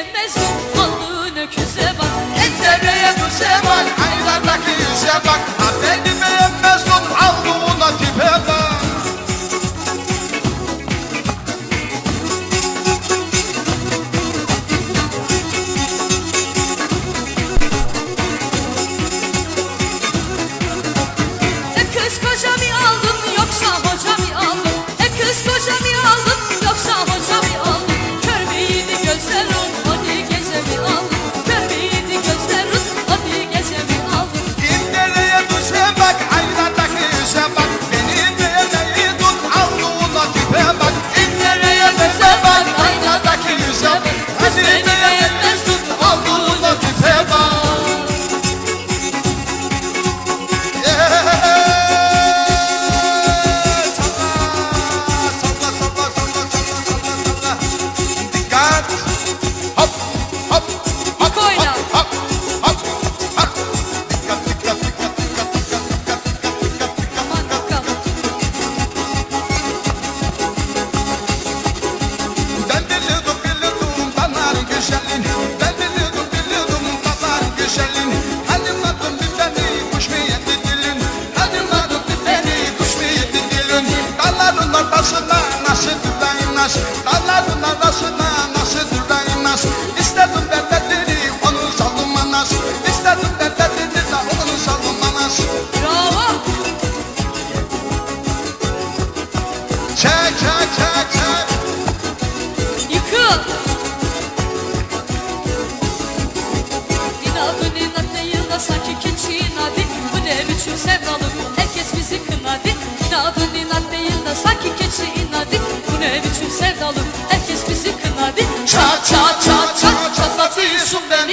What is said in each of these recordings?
diyemez Aldığın öküze bak Entere'ye bu zeval Haydar'daki yüze bak.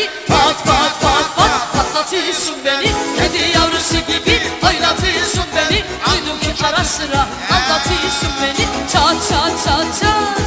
beni Pat pat pat pat patlatıyorsun beni. Kedi yavrusu gibi oynatıyorsun beni. Duydum ki ara sıra anlatıyorsun beni. Çat çat çat çat.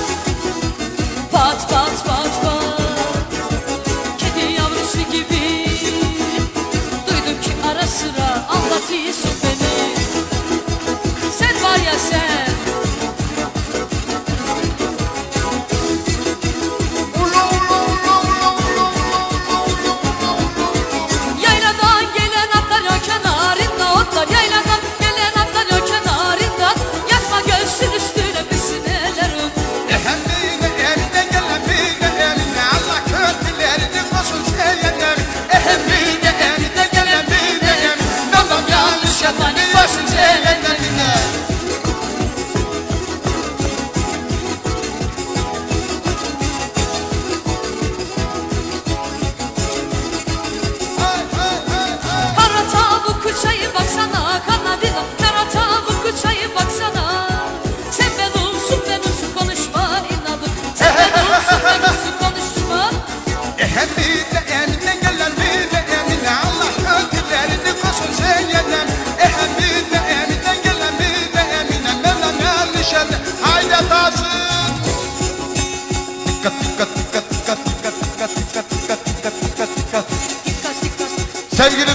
cut, cut.